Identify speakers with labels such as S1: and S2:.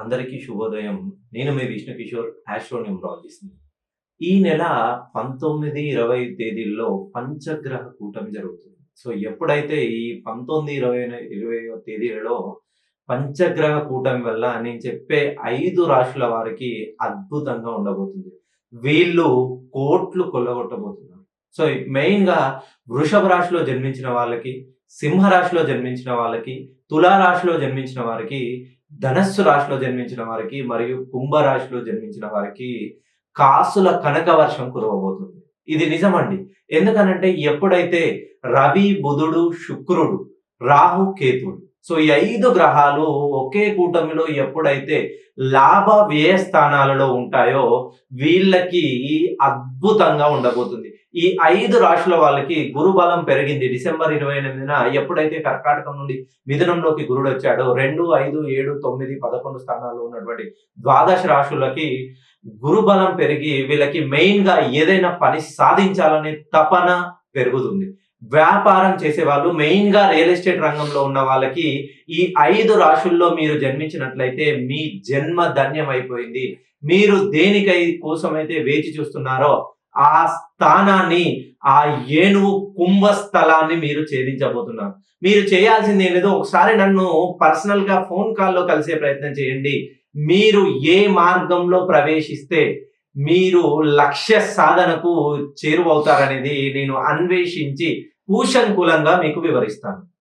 S1: అందరికీ శుభోదయం. నేను మీ విష్ణు కిషోర్ ఆస్ట్రోన్యూమరాలజిస్ట్ ఈ నెల పంతొమ్మిది ఇరవై తేదీల్లో పంచగ్రహ కూటమి జరుగుతుంది. సో ఎప్పుడైతే ఈ పంతొమ్మిది ఇరవై ఇరవై తేదీలలో పంచగ్రహ కూటమి వల్ల నేను చెప్పే ఐదు రాశుల వారికి అద్భుతంగా ఉండబోతుంది. వీళ్ళు కోట్లు కొల్లగొట్టబోతున్నారు. సో మెయిన్గా వృషభ రాశిలో జన్మించిన వాళ్ళకి సింహ రాశిలో జన్మించిన వాళ్ళకి తులా రాశిలో జన్మించిన వారికి ధనస్సు రాశిలో జన్మించిన వారికి మరియు కుంభ రాశిలో జన్మించిన వారికి కాసుల కనక వర్షం కురవబోతుంది. ఇది నిజమండి. ఎందుకనంటే ఎప్పుడైతే రవి బుధుడు శుక్రుడు రాహు కేతుడు సో ఈ ఐదు గ్రహాలు ఒకే కూటమిలో ఎప్పుడైతే లాభ వ్యయ స్థానాలలో ఉంటాయో వీళ్ళకి అద్భుతంగా ఉండబోతుంది. ఈ ఐదు రాశుల వాళ్ళకి గురు బలం పెరిగింది. డిసెంబర్ ఇరవై ఎనిమిదిన ఎప్పుడైతే కర్కాటకం నుండి మిథునంలోకి గురుడు వచ్చాడో రెండు ఐదు ఏడు తొమ్మిది పదకొండు స్థానాల్లో ఉన్నటువంటి ద్వాదశ రాశులకి గురు బలం పెరిగి వీళ్ళకి మెయిన్గా ఏదైనా పని సాధించాలనే తపన పెరుగుతుంది. వ్యాపారం చేసే వాళ్ళు మెయిన్గా రియల్ ఎస్టేట్ రంగంలో ఉన్న వాళ్ళకి ఈ ఐదు రాశుల్లో మీరు జన్మించినట్లయితే మీ జన్మ ధన్యం అయిపోయింది మీరు దేనికై కోసమైతే వేచి చూస్తున్నారో ఆ స్థానాన్ని ఆ ఏనుగు కుంభ స్థలాన్ని మీరు ఛేదించబోతున్నారు. మీరు చేయాల్సింది ఏదో ఒకసారి నన్ను పర్సనల్గా ఫోన్ కాల్లో కలిసే ప్రయత్నం చేయండి. మీరు ఏ మార్గంలో ప్రవేశిస్తే మీరు లక్ష్య సాధనకు చేరువవుతారనేది నేను అన్వేషించి కూశంకులంగా మీకు వివరిస్తాను.